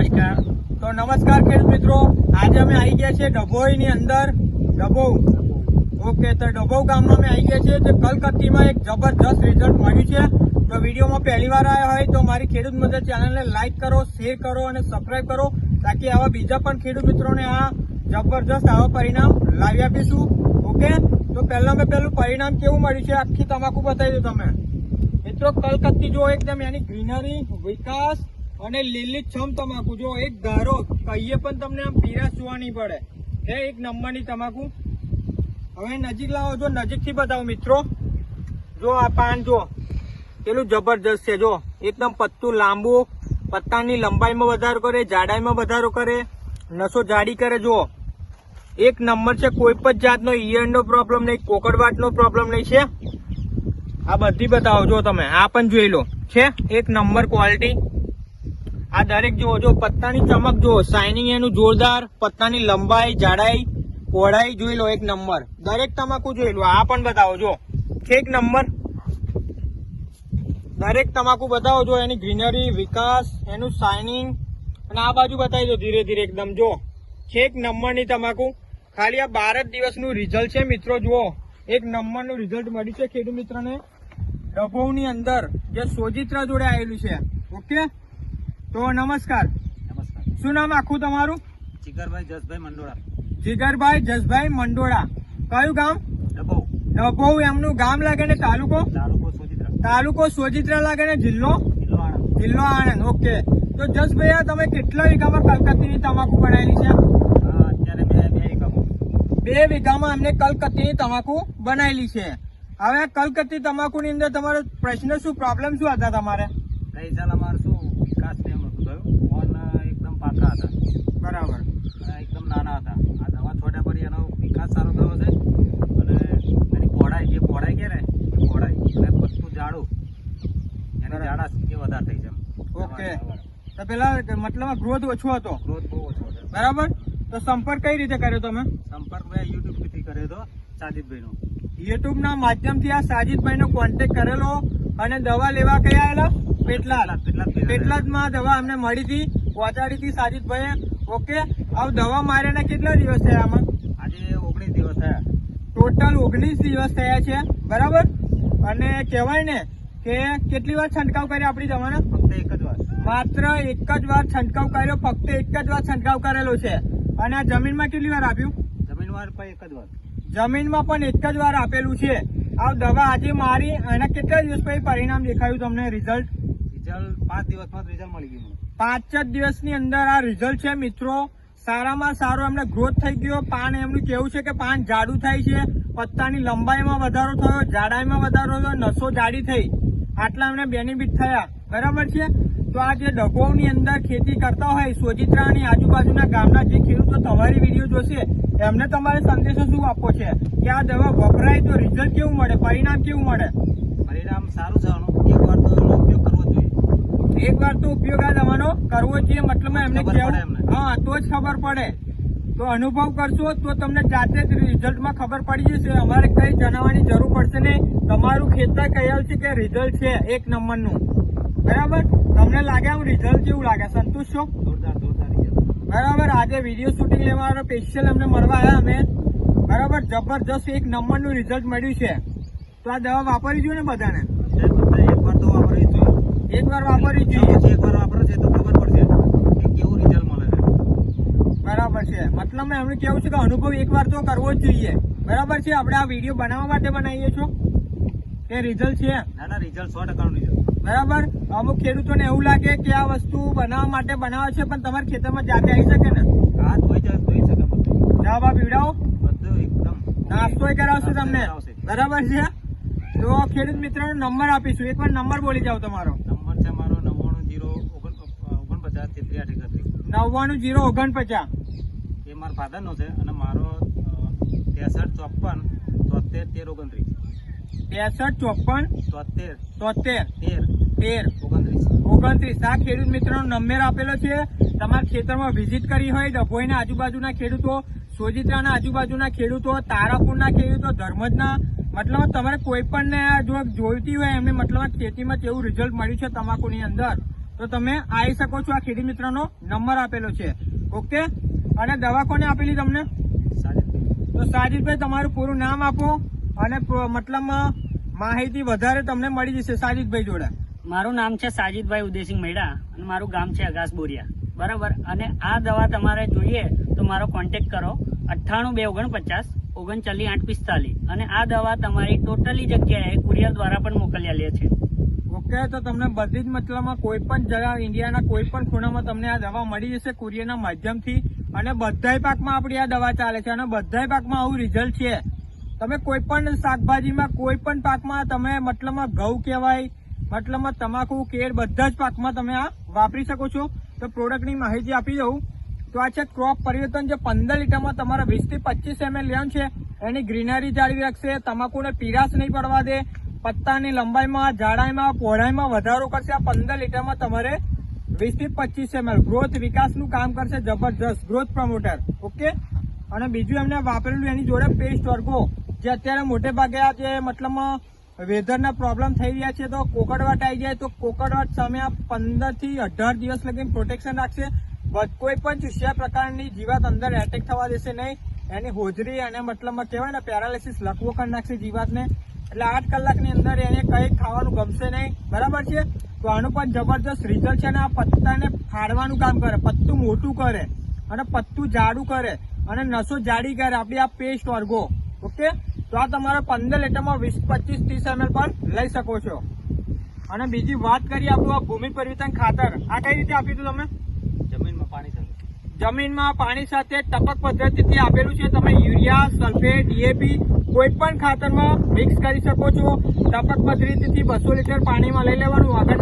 નમસ્કાર. તો નમસ્કાર ખેડૂત મિત્રો. આજે અમે આવી ગયા છે ડભોઈની અંદર. ડભોઉ ઓકે, તો ડભોઉ ગામમાં અમે આવી ગયા છીએ તો કલકત્તીમાં એક જબરજસ્ત રિઝલ્ટ મળ્યું છે. તો વિડીયોમાં પહેલી વાર આવ્યા હોય તો મારી ખેડૂત મદદ ચેનલને લાઇક કરો શેર કરો અને સબસ્ક્રાઈબ કરો તાકી આવા બીજા પણ ખેડૂત મિત્રોને આ જબરજસ્ત આવા પરિણામ લાવી આપીશું. ઓકે? તો પહેલા મેં પહેલું પરિણામ કેવું મળ્યું છે આખી તમાકુ બતાવી દો તમે મિત્રો, કલકત્તી જો એકદમ એની ગ્રીનરી વિકાસ અને લીલીછમ તમાકુ. જો એક ધારો, કહીએ પણ તમને આમ પીરા જોવા નહીં પડે. હે, એક નંબરની તમાકુ. હવે નજીક લાવો, જો નજીકથી બતાવો મિત્રો. જો આ પાન જો, પેલું જબરજસ્ત છે, જો. એકદમ પત્તું લાંબુ, પત્તાની લંબાઈમાં વધારો કરે, જાડાઈમાં વધારો કરે, નસો જાડી કરે, જો. એક નંબર છે, કોઈ પણ જાતનો ઈયરનો પ્રોબ્લેમ નહીં કોકડવાટનો પ્રોબ્લેમ નહીં છે. આ બધી બતાવો જો તમે, આ પણ જોઈ લો. છે? એક નંબર ક્વોલિટી આ દરેક જુઓ, જો પત્તાની ચમક જુઓ શાઇનિંગ એનું જોરદાર, પત્તાની લંબાઈ, જાડાઈ, પહોળાઈ જોઈ લો, એક નંબર. દરેક તમાકુ જોઈ લો, આ પણ બતાવો જો એક નંબર. દરેક તમાકુ બતાવો જો એની ગ્રીનરી, વિકાસ, એનું શાઇનિંગ અને આ બાજુ બતાવી દો ધીરે ધીરે એકદમ જો એક નંબરની તમાકુ. ખાલી આ બાર જ દિવસનું રિઝલ્ટ છે, મિત્રો, જુઓ. એક નંબરનું રિઝલ્ટ મળ્યું છે, ખેડૂત મિત્રને. ડભોની અંદર જે સોજિત્રા જોડે આવેલું છે. ઓકે? તો નમસ્કાર. નમસ્કાર. શું નામ આખું તમારું? જીગરભાઈ જસભાઈ મંડોળા. જીગરભાઈ જસભાઈ મંડોળા. કયું ગામ? ડબો ડભોઉ એમનું ગામ લાગે ને તાલુકો? તાલુકો સોજિત્રા તાલુકો સોજિત્રા લાગે ને જિલ્લો? જિલ્લો આણંદ. જિલ્લો આણંદ ઓકે. તો જસભાઈ તમે કેટલા વીઘામાં કલકત્તીની તમાકુ બનાવેલી છે? અત્યારે મેં બે વીઘામાં. બે વીઘામાં અમને કલકત્તીની તમાકુ બનાવેલી છે. હવે કલકત્તી તમાકુની અંદર તમારો પ્રશ્ન શું પ્રોબ્લેમ શું હતા તમારે? ગઈ સાલ અમારે શું વિકાસ ને એમ નતું થયું ફોન એકદમ પાતળા હતા. બરાબર. એકદમ નાના હતા. આ દવા છોડ્યા પછી એનો વિકાસ સારો થયો છે અને એની પહોળાઈ જે પહોળાઈ કે ને એ પહોળાઈ અને પત્તું જાડું. એની. જાડા એ વધારે થઈ છે ઓકે. તો પેલા મતલબ ગ્રોથ ઓછો હતો? ગ્રોથ બહુ ઓછો હતો. બરાબર? તો સંપર્ક કઈ રીતે કર્યો તમે? સંપર્ક મેં યુટ્યુબથી કર્યો હતો સાજિદભાઈનો. યુટ્યુબ ના માધ્યમથી આ સાજીદભાઈ નો કોન્ટેક્ટ કરેલો અને દવા લેવા કયા આવેલા? પેટલાદ. પેટલાદ પેટલાદ. માં દવા અમને મળી હતી પહોંચાડી હતી સાજીદભાઈએ. ઓકે હવે દવા માર્યાના કેટલા દિવસ થયા આમાં? આજે ઓગણીસ દિવસ થયા. ટોટલ ઓગણીસ દિવસ થયા છે બરાબર? અને કહેવાય ને કે કેટલી વાર છંટકાવ કર્યો આપણી દવાના? ફક્ત એક જ વાર. માત્ર એક જ વાર છંટકાવ કર્યો ફક્ત એક જ વાર છંટકાવ કરેલો છે. અને આ જમીનમાં કેટલી વાર આપ્યું? જમીન વાર પણ એક જ વાર. જમીનમાં પણ એક જ વાર આપેલું છે. આ દવા આજે મારી અને કેટલા દિવસ પછી પરિણામ દેખાયું તમને રિઝલ્ટ રિઝલ્ટ પાંચ દિવસમાં રિઝલ્ટ મળી ગયું. પાંચ જ દિવસની અંદર આ રિઝલ્ટ છે મિત્રો. સારામાં સારો એમને ગ્રોથ થઈ ગયો. પાન એમનું કેવું છે કે પાન જાડું થાય છે. પત્તાની લંબાઈમાં વધારો થયો જાડાઈમાં વધારો થયો નસો જાડી થઈ. આટલા એમને બેનિફિટ થયા. બરાબર છે? તો આ જે ડગોની અંદર ખેતી કરતા હોય સોજિત્રાની આજુબાજુના ગામના જે ખેડૂતો તમારી વીડિયો જોશે એમને તમારે સંદેશો શું આપવો છે? કે આ દવા વપરાય તો રિઝલ્ટ કેવું મળે? પરિણામ કેવું મળે? પરિણામ સારું છે આનું એક વાર તો એનો ઉપયોગ કરવો જ જોઈએ એક વાર તો ઉપયોગ આ દવાનો કરવો જોઈએ મતલબ એમને કહેવું હા તો જ ખબર પડે. તો અનુભવ કરશો તો તમને જાતે જ રિઝલ્ટમાં ખબર પડી જશે. અમારે કઈ જણાવવાની જરૂર પડશે નહીં. તમારું ખેતર કહેલ છે કે રિઝલ્ટ છે એક નંબરનું. બરાબર? તમને લાગે આમ રિઝલ્ટ કેવું લાગે? સંતુષ્ટ છો? બરાબર? આજે વીડિયો શૂટિંગ લેવા સ્પેશિયલ અમને મળવા આવ્યા અમે. બરાબર? જબરજસ્ત એક નંબરનું રિઝલ્ટ મળ્યું છે. તો આ દવા વાપરી જોઈએ ને બધાને બધા એક વાર તો વાપરવી જોઈએ વાપરવી જોઈએ. એકવાર એક વાપરો છે તો ખબર પડશે કે કેવું રિઝલ્ટ મળે છે. બરાબર છે. મતલબ મેં એમનું કેવું છે કે અનુભવ એકવાર તો કરવો જ જોઈએ. બરાબર છે? આપણે આ વીડિયો બનાવવા માટે બનાવીએ છો? કે રિઝલ્ટ છે? ના ના રિઝલ્ટ સો ટકાનું રિઝલ્ટ બરાબર? અમુક ખેડૂતોને એવું લાગે કે આ વસ્તુ બનાવવા માટે બનાવે છે પણ તમારા ખેતરમાં જાતે આવી શકે ને? આ ધોઈ જાય ધોઈ શકે જવાબ આ પીવડાવો. બધું એકદમ નાસ્તો કરાવશે તમને. બરાબર છે? તો ખેડૂત મિત્રોનો નંબર આપીશું. એકવાર નંબર બોલી જાઓ તમારો નંબર છે મારો નવ્વાણું જીરો ઓગણ નવ્વાણું જીરો ઓગણપચાસ. એ મારા ફાધરનો છે અને મારો ત્રેસઠ ચોપન તોતેર તેર ઓગણત્રીસ. ત્રેસઠ ચોપન તોતેર. તોતેર. તેર. તેર. ઓગણત્રીસ. ઓગણત્રીસ. આ ખેડૂત મિત્રનો નંબર આપેલો છે. તમારા ખેતરમાં વિઝિટ કરી હોય ડભોઈના આજુબાજુના ખેડૂતો સોજિત્રાના આજુબાજુના ખેડૂતો તારાપુરના ખેડૂતો ધર્મજના મતલબ તમારે કોઈ પણ જો જોઈતી હોય એમને મતલબ ખેતીમાં કેવું રિઝલ્ટ મળ્યું છે તમાકુની અંદર? તો તમે આવી શકો છો આ ખેડૂત મિત્રનો નંબર આપેલો છે. ઓકે? અને દવા કોને આપેલી તમને? તો સાજિદભાઈ તમારું પૂરું નામ આપો અને મતલબ માહિતી વધારે તમને મળી જશે સાજિદભાઈ જોડે. મારું નામ છે સાજીદભાઈ ઉદયસિંહ મેડા અને મારું ગામ છે અગાસ બોરિયા. બરાબર? અને આ દવા તમારે જોઈએ તો મારો કોન્ટેક કરો. અઠ્ઠાણું બે ઓગણપચાસ ઓગણચાલીસ આઠ પિસ્તાલીસ. અને આ દવા તમારી ટોટલી જગ્યાએ કુરિયર દ્વારા પણ મોકલ્યા લે છે. ઓકે તો તમને બધી જ મતલબમાં કોઈ પણ જગા ઇન્ડિયાના કોઈ પણ ખૂણામાં તમને આ દવા મળી જશે કુરિયરના માધ્યમથી. અને બધાય પાકમાં આપણી આ દવા ચાલે છે અને બધાય પાકમાં આવું રિઝલ્ટ છે. તમે કોઈ પણ શાકભાજીમાં, કોઈ પણ પાકમાં તમે મતલબમાં ઘઉં કહેવાય, મતલબમાં તમાકુ, કેળ બધા જ પાકમાં તમે આ વાપરી શકો છો. તો પ્રોડક્ટની માહિતી આપી દઉં. તો આ છે ક્રોપ પરિવર્તન જે પંદર લીટરમાં તમારા વીસથી પચીસ એમએલ લેવાનું છે. એની ગ્રીનરી જાળવી રાખશે, તમાકુને પીરાશ નહીં પડવા દે પત્તાની લંબાઈમાં, જાડાઈમાં, પહોળાઈમાં વધારો કરશે. આ પંદર લીટરમાં તમારે વીસથી પચીસ એમએલ. ગ્રોથ વિકાસનું કામ કરશે જબરજસ્ત. ગ્રોથ પ્રમોટર ઓકે અને બીજું એમને વાપરેલું એની જોડે પેસ્ટ વર્ગો. જે અત્યારે મોટે ભાગે આ જે મતલબમાં વેધરના પ્રોબ્લેમ થઈ રહ્યા છે, તો કોકડવાટ આવી જાય, તો કોકડવાટ સામે આ પંદરથી અઢાર દિવસ લગી પ્રોટેક્શન રાખશે. કોઈ પણ ચૂસ્યા પ્રકારની જીવાત અંદર એટેક થવા દેશે નહીં. એની હોજરી અને મતલબમાં કહેવાય ને પેરાલિસિસ લકવો કરી નાખશે જીવાતને. એટલે આઠ કલાકની અંદર એને કંઈ ખાવાનું ગમશે નહીં. બરાબર છે? તો આનું પણ જબરજસ્ત રિઝલ્ટ છે અને આ પત્તાને ફાડવાનું કામ કરે પત્તું મોટું કરે અને પત્તું જાડું કરે અને નસો જાડી કરે આપણી આ પેસ્ટ વર્ગો. ઓકે? તો આ તમારે પંદર લીટરમાં વીસ પચીસ ત્રીસ એમએલ પર લઈ શકો છો. અને બીજી વાત કરીએ આપણું આ ભૂમિ પરિવર્તન ખાતર. આ કઈ રીતે આપ્યું હતું તમે? જમીનમાં પાણી સાથે. જમીનમાં પાણી સાથે ટપક પદ્ધતિથી આપેલું છે. તમે યુરિયા સલ્ફેટ ડીએપી કોઈ પણ ખાતરમાં મિક્સ કરી શકો છો. ટપક પદ્ધતિથી બસો લીટર પાણીમાં લઈ લેવાનું. આગળ